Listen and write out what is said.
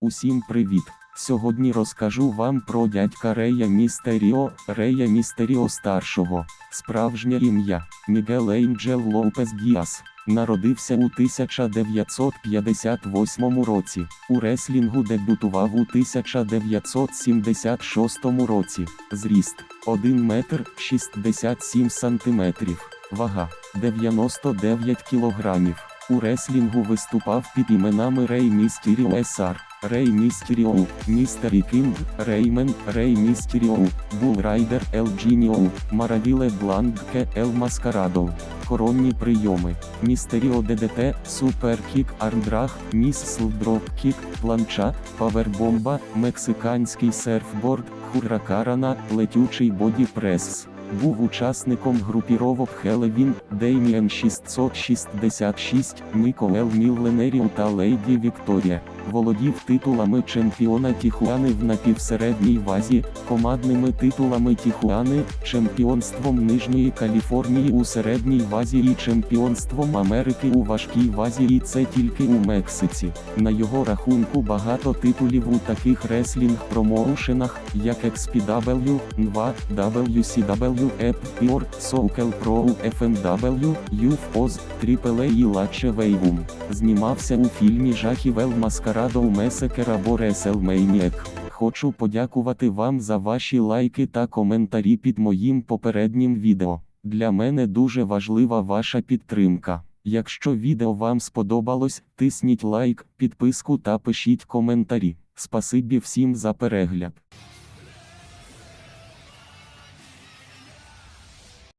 Усім привіт! Сьогодні розкажу вам про дядька Рея Містеріо, Рея Містеріо старшого. Справжнє ім'я Мігел Ейнджел Лоупес Діас. Народився у 1958 році. У реслінгу дебютував у 1976 році. Зріст 1 метр 67 сантиметрів. Вага 99 кілограмів. У реслінгу виступав під іменами Рей Містеріо Есар, Рей Містеріо, Містері Кінг, Реймен, Рей Містеріо, Бул Райдер, Ел Джініо, Маравіле Бланкке, Ел Маскарадо. Коронні прийоми. Містеріо ДДТ, Суперкік, Армдраг, Міс Дропкік, Планча, Павербомба, Мексиканський серфборд, Хуракарана, Летючий бодіпрес. Був учасником групіровок Хелевін, Дейміен 666, Мікоел Мілленеріу та Лейді Вікторія. Володів титулами чемпіона Тіхуани в напівсередній вазі, командними титулами Тіхуани, чемпіонством Нижньої Каліфорнії у середній вазі і чемпіонством Америки у важкій вазі і це тільки у Мексиці. На його рахунку багато титулів у таких реслінг промоушенах, як XPW, NVA, WCW, EPIOR, Socal Pro, FMW, UFOZ, AAA і Лаче Вейвум. Знімався у фільмі Жахів Ел Маскарадо у Месекер або Реселмейніек. Хочу подякувати вам за ваші лайки та коментарі під моїм попереднім відео. Для мене дуже важлива ваша підтримка. Якщо відео вам сподобалось, тисніть лайк, підписку та пишіть коментарі. Спасибі всім за перегляд.